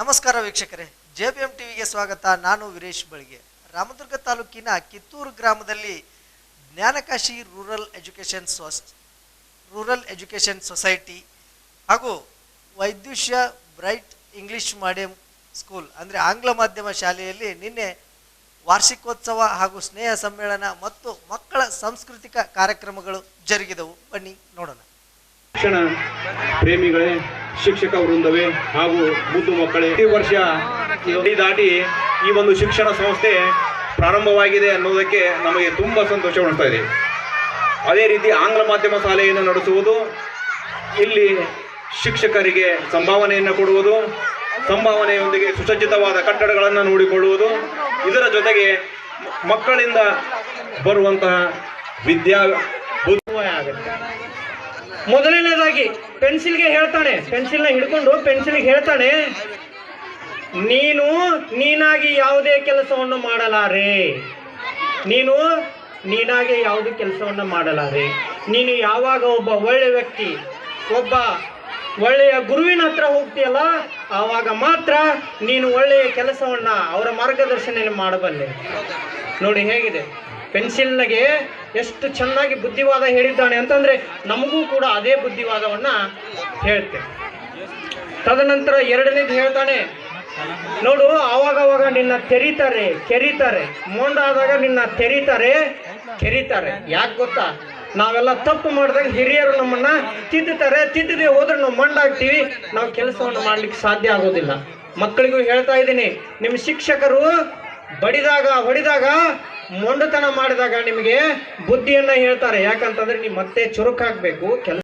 ನಮಸ್ಕಾರ ವೀಕ್ಷಕರೇ. J B M ಟಿವಿಗೆ ಸ್ವಾಗತ. ನಾನು ವೀರೇಶ್ ಬಳಿಗೆ. ರಾಮದುರ್ಗ ತಾಲೂಕಿನ ಕಿತ್ತೂರು ಗ್ರಾಮದಲ್ಲಿ ಜ್ಞಾನಕಾಶಿ ರೂರಲ್ ಎಜುಕೇಷನ್ ಸೊಸ್, ರೂರಲ್ ಎಜುಕೇಷನ್ ಸೊಸೈಟಿ ಹಾಗೂ ವೈದ್ಯುಷ್ಯ ಬ್ರೈಟ್ ಇಂಗ್ಲಿಷ್ ಮೀಡಿಯಂ ಸ್ಕೂಲ್, ಅಂದರೆ ಆಂಗ್ಲ ಮಾಧ್ಯಮ ಶಾಲೆಯಲ್ಲಿ ನಿನ್ನೆ ವಾರ್ಷಿಕೋತ್ಸವ ಹಾಗೂ ಸ್ನೇಹ ಸಮ್ಮೇಳನ ಮತ್ತು ಮಕ್ಕಳ ಸಾಂಸ್ಕೃತಿಕ ಕಾರ್ಯಕ್ರಮಗಳು ಜರುಗಿದವು. ಬನ್ನಿ ನೋಡೋಣ. ಪ್ರೇಮಿಗಳೇ ಶಿಕ್ಷಕ ವೃಂದವೇ ಹಾಗೂ ಮುದ್ದು ಮಕ್ಕಳೇ, ಈ ವರ್ಷ ದಾಟಿ ಈ ಒಂದು ಶಿಕ್ಷಣ ಸಂಸ್ಥೆ ಪ್ರಾರಂಭವಾಗಿದೆ ಅನ್ನೋದಕ್ಕೆ ನಮಗೆ ತುಂಬ ಸಂತೋಷ ಇದೆ. ಅದೇ ರೀತಿ ಆಂಗ್ಲ ಮಾಧ್ಯಮ ಶಾಲೆಯನ್ನು ನಡೆಸುವುದು, ಇಲ್ಲಿ ಶಿಕ್ಷಕರಿಗೆ ಸಂಭಾವನೆಯನ್ನು ಕೊಡುವುದು, ಸಂಭಾವನೆಯೊಂದಿಗೆ ಸುಸಜ್ಜಿತವಾದ ಕಟ್ಟಡಗಳನ್ನು ನೋಡಿಕೊಳ್ಳುವುದು, ಇದರ ಜೊತೆಗೆ ಮಕ್ಕಳಿಂದ ಬರುವಂತಹ ವಿದ್ಯಾ ಆಗುತ್ತೆ ಮೊದಲನೇದಾಗಿ ಪೆನ್ಸಿಲ್ಗೆ ಹೇಳ್ತಾನೆ. ಪೆನ್ಸಿಲ್ನ ಹಿಡ್ಕೊಂಡು ಪೆನ್ಸಿಲ್ಗೆ ಹೇಳ್ತಾನೆ, ನೀನು, ನೀನಾಗಿ ಯಾವುದೇ ಕೆಲಸವನ್ನು ಮಾಡಲಾರೆ. ನೀನು, ನೀನಾಗಿ ಯಾವುದೇ ಕೆಲಸವನ್ನು ಮಾಡಲಾರೆ. ನೀನು ಯಾವಾಗ ಒಬ್ಬ ಒಳ್ಳೆ ವ್ಯಕ್ತಿ, ಒಬ್ಬ ಒಳ್ಳೆಯ ಗುರುವಿನ ಹತ್ರ ಹೋಗ್ತೀಯಲ್ಲ, ಆವಾಗ ಮಾತ್ರ ನೀನು ಒಳ್ಳೆಯ ಕೆಲಸವನ್ನು ಅವರ ಮಾರ್ಗದರ್ಶನ ಮಾಡಬಲ್ಲೆ. ನೋಡಿ ಹೇಗಿದೆ. ಪೆನ್ಸಿಲ್ನಗೆ ಎಷ್ಟು ಚೆನ್ನಾಗಿ ಬುದ್ಧಿವಾದ ಹೇಳಿದ್ದಾನೆ ಅಂತಂದರೆ ನಮಗೂ ಕೂಡ ಅದೇ ಬುದ್ಧಿವಾದವನ್ನು ಹೇಳ್ತೆ ತದನಂತರ ಎರಡನೇದು ಹೇಳ್ತಾನೆ, ನೋಡು, ಆವಾಗವಾಗ ನಿನ್ನ ತೆರೀತಾರೆ, ಕೆರೀತಾರೆ, ಮೊಂಡಾದಾಗ ನಿನ್ನ ತೆರೀತಾರೆ, ಕೆರೀತಾರೆ. ಯಾಕೆ ಗೊತ್ತಾ? ನಾವೆಲ್ಲ ತಪ್ಪು ಮಾಡಿದಾಗ ಹಿರಿಯರು ನಮ್ಮನ್ನ ತಿದ್ದುತ್ತಾರೆ, ತಿದ್ದದೆ ಹೋದ್ರೆ ನಾವು ಮಂಡಾಗ್ತೀವಿ ನಾವು ಕೆಲಸವನ್ನು ಮಾಡ್ಲಿಕ್ಕೆ ಸಾಧ್ಯ ಆಗೋದಿಲ್ಲ. ಮಕ್ಕಳಿಗೂ ಹೇಳ್ತಾ ಇದ್ದೀನಿ ನಿಮ್ಮ ಶಿಕ್ಷಕರು ಬಡಿದಾಗ ಹೊಡಿದಾಗ ಮೊಂಡತನ ಮಾಡಿದಾಗ ನಿಮಗೆ ಬುದ್ಧಿಯನ್ನ ಹೇಳ್ತಾರೆ. ಯಾಕಂತಂದ್ರೆ ನೀವು ಮತ್ತೆ ಚುರುಕಾಗ್ಬೇಕು. ಕೆಲಸ